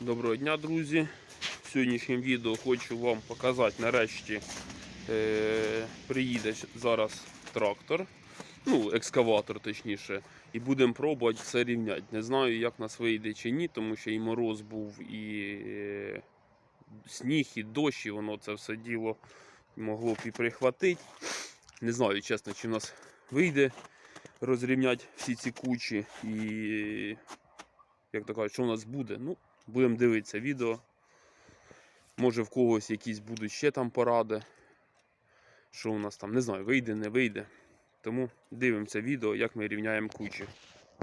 Доброго дня, друзі! В сьогоднішньому відео хочу вам показати нарешті е, приїде зараз трактор, ну, екскаватор точніше, і будемо пробувати все рівняти. Не знаю, як нас вийде чи ні, тому що і мороз був, і е, сніг, і дощ, і воно це все діло могло б і прихватити. Не знаю, чесно, чи в нас вийде розрівняти всі ці кучі і як то кажуть, що у нас буде. Ну, будемо дивитися відео. Може в когось якісь будуть ще там поради. Що у нас там, не знаю, вийде, не вийде. Тому дивимося відео, як ми рівняємо кучі.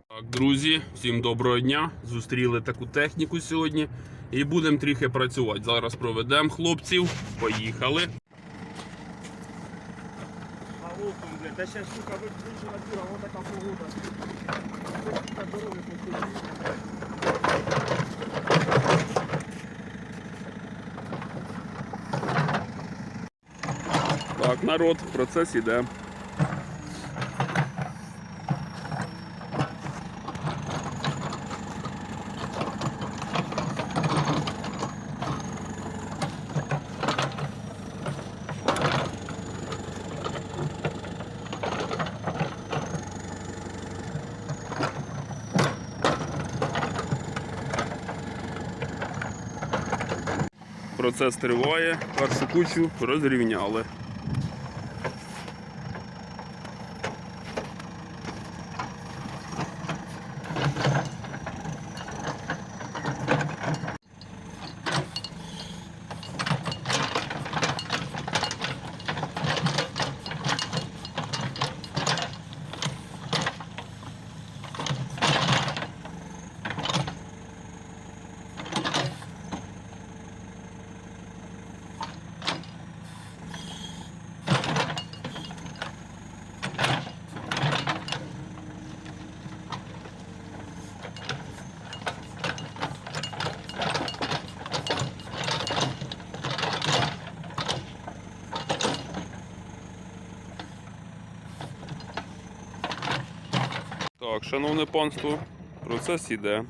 Так, друзі, всім доброго дня. Зустріли таку техніку сьогодні. І будемо трохи працювати. Зараз проведемо хлопців. Поїхали. А оком, блядь, да сейчас, сука, вы вечера дура, вот такая погода. Так дороги пустые. Так, народ, процес іде. Процес триває, першу кучу розрівняли. Так, шановне панство, процес іде.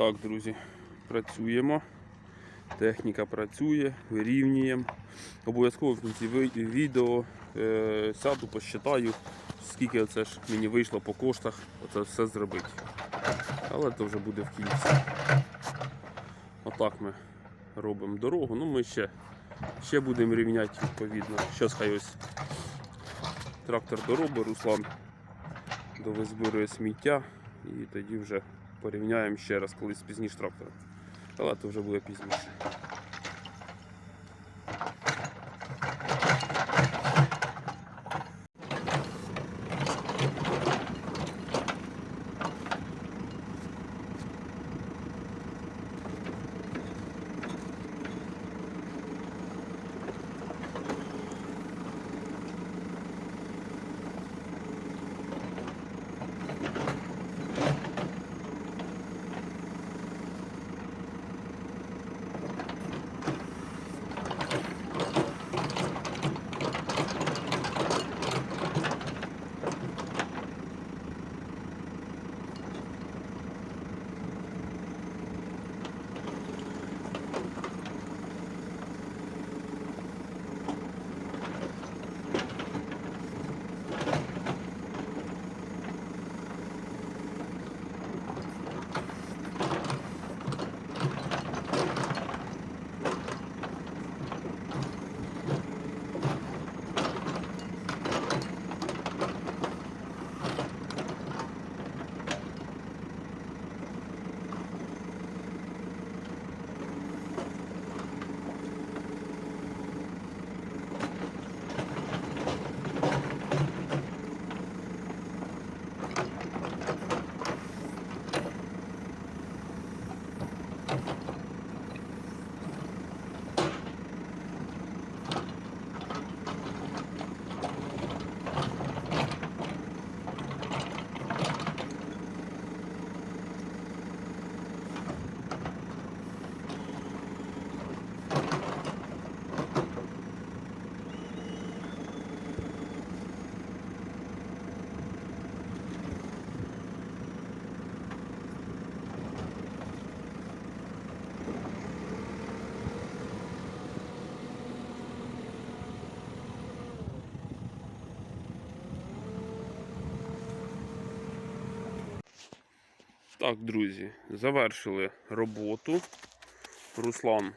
Так, друзі, працюємо. Техніка працює, вирівнюємо. Обов'язково в кінці відео е, сяду, посчитаю, скільки це ж мені вийшло по коштах оце все зробити. Але це вже буде в кінці. Отак ми робимо дорогу. Ну ми ще, ще будемо рівняти відповідно. Щас хай ось трактор доробить, Руслан довизбирує сміття і тоді вже порівняємо ще раз колись пізніше трактора. Але це вже буде пізніше. Так, друзі, завершили роботу. Руслан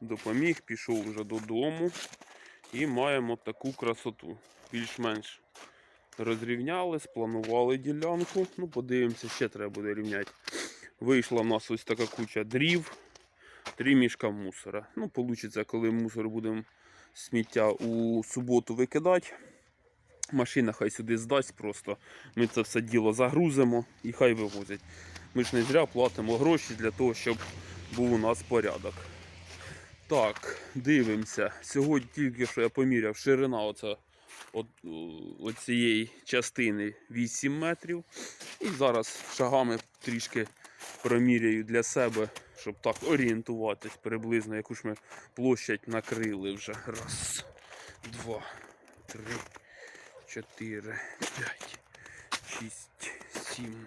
допоміг, пішов вже додому. І маємо таку красоту. Більш-менш розрівняли, спланували ділянку. Ну, подивимося, ще треба буде рівняти. Вийшла в нас ось така куча дрів, три мішка мусора. Ну, вийде, коли мусор будемо сміття у суботу викидати. Машина хай сюди здасть просто. Ми це все діло загрузимо і хай вивозять. Ми ж не зря платимо гроші для того, щоб був у нас порядок. Так, дивимося. Сьогодні тільки що я поміряв ширина оце, от, от цієї частини 8 метрів. І зараз шагами трішки проміряю для себе, щоб так орієнтуватись приблизно, яку ж ми площадь накрили вже. Раз, два, три, чотири, п'ять, шість, сім,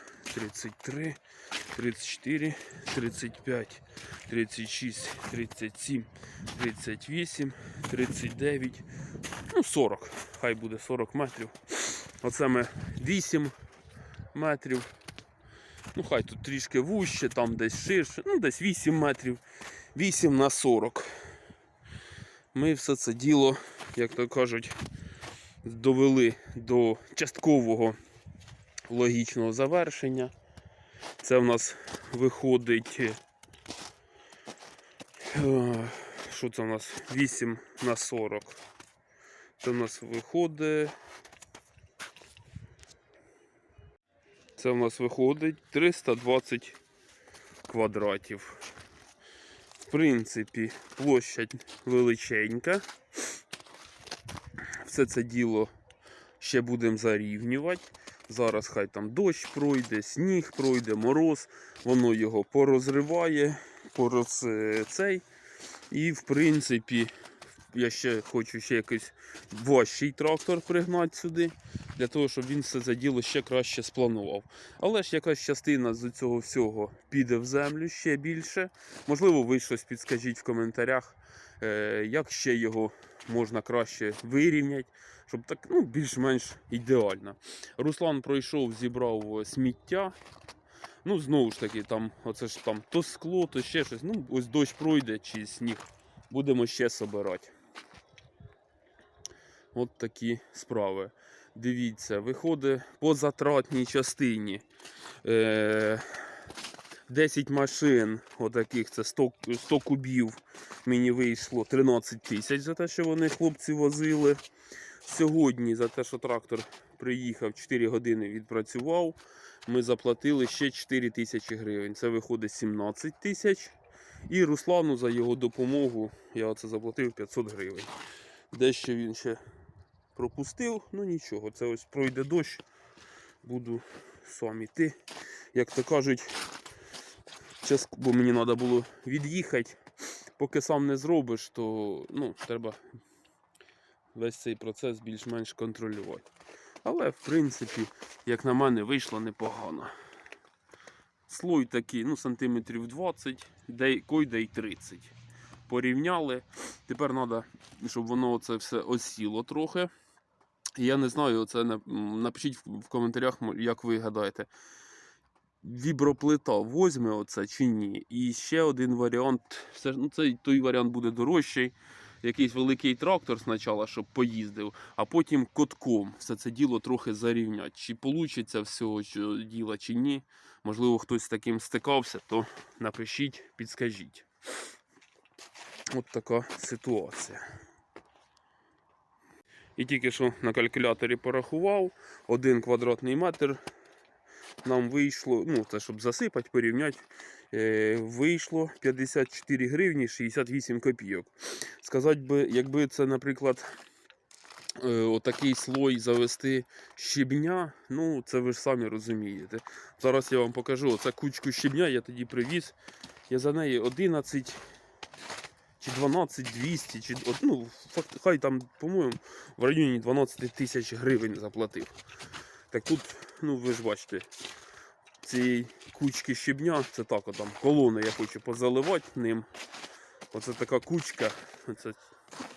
33, 34, 35, 36, 37, 38, 39, ну 40. Хай буде 40 метрів. Оце ми 8 метрів. Ну, хай тут трішки вужче, там десь ширше, ну десь 8 метрів. 8 на 40. Ми все це діло, як то кажуть, довели до часткового логічного завершення. Це в нас виходить. е, Що це у нас? 8 на 40. Це у нас виходить. Це у нас виходить 320 квадратів. В принципі, площадь величенька. Все це діло ще будемо зарівнювати. Зараз хай там дощ пройде, сніг пройде, мороз, воно його порозриває, пороз е, цей. І в принципі, я ще хочу ще якийсь важчий трактор пригнати сюди, для того, щоб він все це діло ще краще спланував. Але ж якась частина з цього всього піде в землю ще більше. Можливо, ви щось підскажіть в коментарях, е, як ще його можна краще вирівняти, щоб так ну, більш-менш ідеально. Руслан пройшов, зібрав е, сміття. Ну, знову ж таки, там, оце ж там то скло, то ще щось. Ну, ось дощ пройде чи сніг. Будемо ще собирати. От такі справи. Дивіться, виходить по затратній частині. Е, 10 машин, отаких, це 100, 100 кубів. Мені вийшло 13 тисяч за те, що вони хлопці возили. Сьогодні за те, що трактор приїхав 4 години відпрацював, ми заплатили ще 4 тисячі гривень. Це виходить 17 тисяч. І Руслану за його допомогу я оце заплатив 500 гривень. Дещо він ще пропустив, ну нічого, це ось пройде дощ, буду сам іти. Як то кажуть, час, бо мені треба було від'їхати. Поки сам не зробиш, то ну, треба весь цей процес більш-менш контролювати. Але, в принципі, як на мене, вийшло непогано. Слой такий, ну, сантиметрів 20, де, койде й 30. Порівняли. Тепер треба, щоб воно це все осіло трохи. Я не знаю, це напишіть в коментарях, як ви гадаєте. Віброплита возьме оце чи ні. І ще один варіант. Все, ну, цей той варіант буде дорожчий. Якийсь великий трактор спочатку, щоб поїздив, а потім котком все це діло трохи зарівнять. Чи вийде всього діла, чи ні. Можливо, хтось з таким стикався, то напишіть, підскажіть. От така ситуація. І тільки що на калькуляторі порахував, один квадратний метр нам вийшло, ну це щоб засипати, порівняти, е, вийшло 54 гривні 68 копійок. Сказати би, якби це, наприклад, е, отакий слой завести щебня, ну це ви ж самі розумієте. Зараз я вам покажу оце кучку щебня, я тоді привіз. Я за неї 11 чи 12 200, чи ну, хай там, по-моєму, в районі 12 тисяч гривень заплатив. Так тут, ну ви ж бачите, цієї кучки щебня, це так, там колони я хочу позаливати ним. Оце така кучка. Це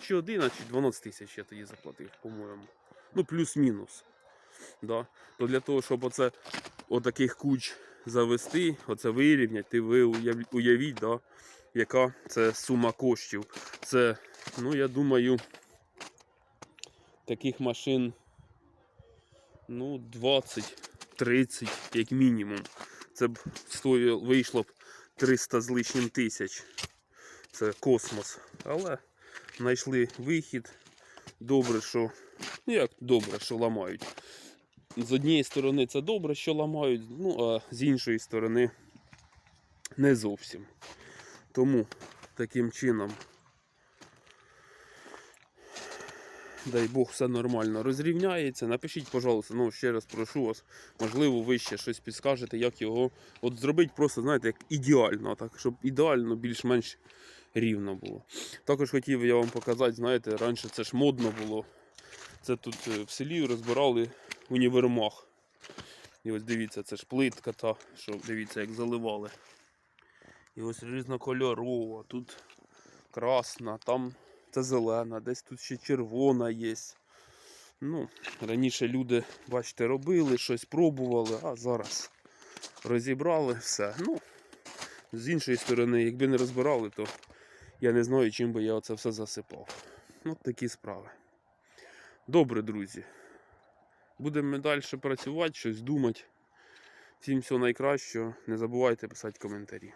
чи 11, чи 12 тисяч я тоді заплатив, по-моєму. Ну, плюс-мінус. Да. То для того, щоб оце отаких куч завести, оце вирівняти, ти ви уявіть, да, яка це сума коштів. Це, ну я думаю, таких машин ну, 20-30, як мінімум. Це б вийшло б 300 з лишнім тисяч. Це космос. Але знайшли вихід. Добре, що. Ну як добре, що ламають. З однієї сторони це добре, що ламають, ну а з іншої сторони не зовсім. Тому таким чином, дай Бог, все нормально розрівняється. Напишіть, пожалуйста, ну ще раз прошу вас, можливо, ви ще щось підскажете, як його от зробити просто, знаєте, як ідеально, так, щоб ідеально більш-менш рівно було. Також хотів я вам показати, знаєте, раніше це ж модно було. Це тут е, в селі розбирали універмаг. І ось дивіться, це ж плитка та, що дивіться, як заливали. І ось різнокольорова, тут красна, там це зелена, десь тут ще червона є. Ну, раніше люди, бачите, робили, щось пробували, а зараз розібрали все. Ну, з іншої сторони, якби не розбирали, то я не знаю, чим би я оце все засипав. Ну, такі справи. Добре, друзі. Будемо далі працювати, щось думати. Всім всього найкращого. Не забувайте писати коментарі.